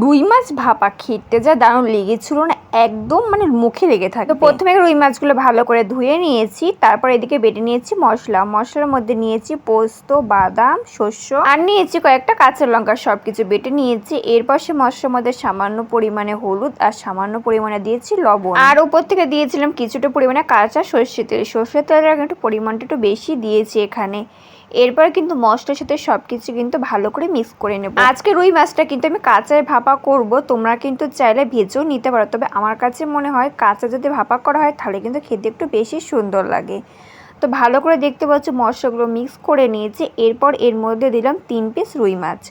রুই মাছ ভাপা খেতে যা দারুণ লেগেছিল না একদম মানে মুখে লেগে থাকে। তো প্রথমে রুই মাছগুলো ভালো করে ধুয়ে নিয়েছি তারপর এদিকে বেটে নিয়েছি মশলা। মশলার মধ্যে নিয়েছি পোস্ত বাদাম শস্য আর নিয়েছি কয়েকটা কাঁচা লঙ্কা সব কিছু বেটে নিয়েছি। এরপর সে মশলার মধ্যে সামান্য পরিমাণে হলুদ আর সামান্য পরিমাণে দিয়েছি লবণ। আর উপর থেকে দিয়েছিলাম কিছুটা পরিমাণে কাঁচা সর্ষে তেল। সর্ষের তেলের একটু পরিমাণটা একটু বেশি দিয়েছি এখানে। এরপর কিন্তু মশলার সাথে সব কিছু কিন্তু ভালো করে মিক্স করে নেব। আজকে রুই মাছটা কিন্তু আমি কাঁচায় ভাপা করব, তোমরা কিন্তু চাইলে ভেজেও নিতে পারো। তবে আমার কাছে মনে হয় কাঁচা যদি ভাপা করা হয়, তাহলে কিন্তু খেতে একটু বেশি সুন্দর লাগে। তো ভালো করে দেখতে পাচ্ছ, মশলাগুলো মিক্স করে নিয়েছি। এরপর এর মধ্যে দিলাম তিন পিস রুই মাছ।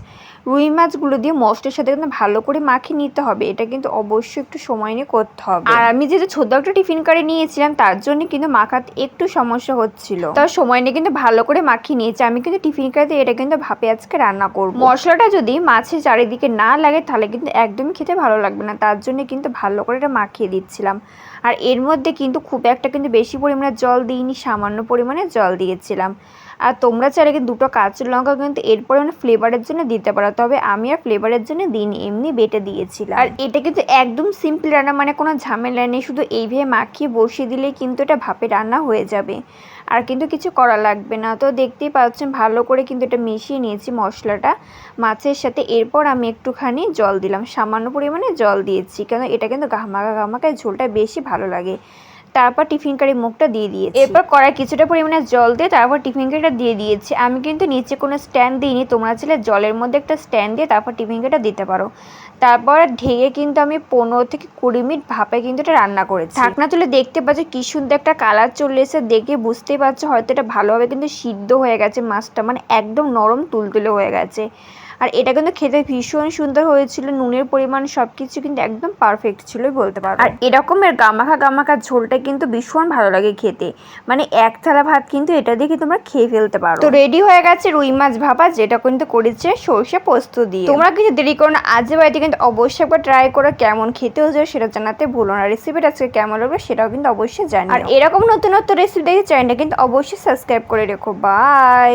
রুই মাছগুলো দিয়ে মশলার সাথে কিন্তু ভালো করে মাখিয়ে নিতে হবে। এটা কিন্তু অবশ্যই একটু সময় নিয়ে করতে হবে। আর আমি যেহেতু ছোট একটা টিফিন কারে নিয়েছিলাম তার জন্য কিন্তু মাখাতে একটু সমস্যা হচ্ছিল। তার সময় নিয়ে কিন্তু ভালো করে মাখিয়ে নিয়েছি। আমি কিন্তু টিফিন কারিতে এটা কিন্তু ভাপে আজকে রান্না করব। মশলাটা যদি মাছের চারিদিকে না লাগে তাহলে কিন্তু একদমই খেতে ভালো লাগবে না। তার জন্য কিন্তু ভালো করে এটা মাখিয়ে দিচ্ছিলাম। আর এর মধ্যে কিন্তু খুব একটা কিন্তু বেশি পরিমাণে জল দিইনি সামান্য পরিমাণে জল দিয়েছিলাম। আর তোমরা চাইলে কিন্তু দুটো কাঁচা লঙ্কা কিন্তু এরপরে মানে ফ্লেভারের জন্য দিতে পারো। তবে আমি আর ফ্লেভারের জন্য দিন এমনি বেটে দিয়েছিলাম। আর এটা কিন্তু একদম সিম্পল রান্না মানে কোনো ঝামেলা নেই। শুধু এইভাবে মাখিয়ে বসিয়ে দিলেই কিন্তু এটা ভাপে রান্না হয়ে যাবে। আর কিন্তু কিছু করা লাগবে না। তো দেখতেই পাচ্ছেন, ভালো করে কিন্তু এটা মিশিয়ে নিয়েছি মশলাটা। মাছের সাথে এরপর আমি একটুখানি জল দিলাম। সামান্য পরিমাণে জল দিয়েছি। কেন, এটা কিন্তু ঘামাকা গামাকায় ঝোলটা বেশি ভালো লাগে। তারপর টিফিন কারি মুখটা দিয়ে দিয়েছি। এরপর কড়াই কিছুটা পরিমাণে জল দিয়ে তারপর টিফিন কারিটা দিয়ে দিয়েছি। আমি কিন্তু নিচে কোনো স্ট্যান্ড দিইনি তোমরা চাইলে জলের মধ্যে একটা স্ট্যান্ড দিয়ে তারপর টিফিন কারিটা দিতে পারো। তারপর ঢেকে কিন্তু আমি পনেরো থেকে কুড়ি মিনিট ভাপে কিন্তু এটা রান্না করেছি। ঢাকনা তুলে দেখতে পাচ্ছ কি সুন্দর একটা কালার চলে এসে দেখে বুঝতেই পারছ হয়তো এটা ভালোভাবে কিন্তু সিদ্ধ হয়ে গেছে মাছটা মানে একদম নরম তুলতুলে হয়ে গেছে। আর এটা কিন্তু খেতে ভীষণ সুন্দর হয়েছিল নুনের পরিমাণ সব কিছু কিন্তু একদম পারফেক্ট ছিল বলতে পারো। আর এরকমের গামাখা গামাখা ঝোলটা কিন্তু ভীষণ ভালো লাগে খেতে। মানে এক থালা ভাত কিন্তু এটা দিয়ে তোমরা খেয়ে ফেলতে পারো। তো রেডি হয়ে গেছে রুই মাছ ভাপা যেটা কিন্তু করেছে সর্ষে পোস্ত দিয়ে। তোমরা কিছু দেরি করো না আজে বাড়িতে কিন্তু অবশ্যই একবার ট্রাই করো কেমন খেতে হয়েছে সেটা জানাতে ভুলো না। রেসিপিটা আজকে কেমন লাগবে সেটাও কিন্তু অবশ্যই জানি আর এরকম নতুন নতুন রেসিপি দেখে চ্যানেলটা কিন্তু অবশ্যই সাবস্ক্রাইব করে রেখো। বাই